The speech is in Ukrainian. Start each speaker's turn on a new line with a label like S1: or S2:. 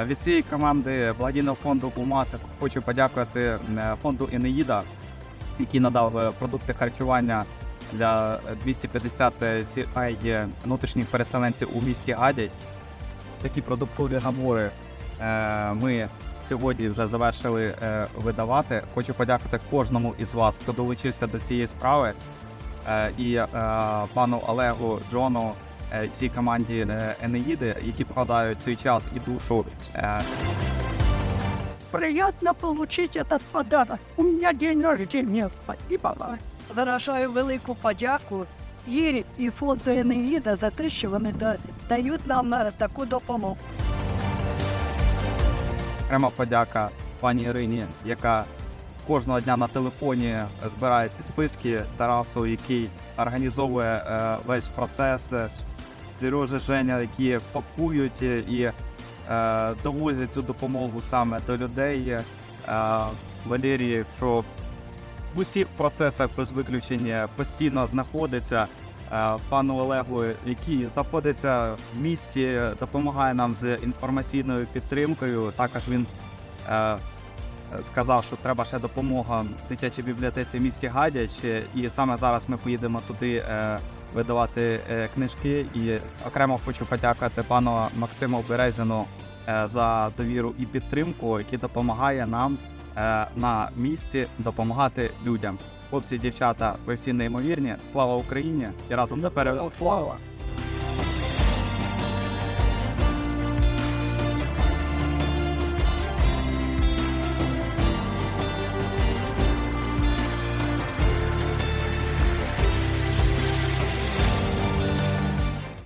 S1: Е, Від цієї команди благодійного фонду Бумаса хочу подякувати е, фонду Енеїда, який надав е, продукти харчування для 250 сімей внутрішніх переселенців у місті Гадяй. Такі продуктові набори е, ми сьогодні вже завершили е, видавати. Хочу подякувати кожному із вас, хто долучився до цієї справи, е, і е, пану Олегу Джону, е, цій команді е, Енеїди, які вкладають свій час і душу. Е,
S2: Приятно получить этот подарок. У меня день рождения. Спасибо вам. Виражаю велику подяку Ірі і фонду Енеїда за те, що вони дають нам е, таку допомогу.
S1: Окрема подяка пані Ірині, яка кожного дня на телефоні збирає списки Тарасу, який організовує е, весь процес. Сережа Женя, які пакують і е, довозять цю допомогу саме до людей. Е, Валерій, що в усіх процесах без виключення постійно знаходиться. Е, Пану Олегу, який знаходиться в місті, допомагає нам з інформаційною підтримкою. Також він е, сказав, що треба ще допомога дитячій бібліотеці в місті Гадяч. І саме зараз ми поїдемо туди е, видавати е, книжки. І окремо хочу подякувати пану Максиму Березіну е, за довіру і підтримку, який допомагає нам е, на місці допомагати людям. Хлопці, дівчата, ви всі неймовірні. Слава Україні! І разом до перемоги!
S3: Слава!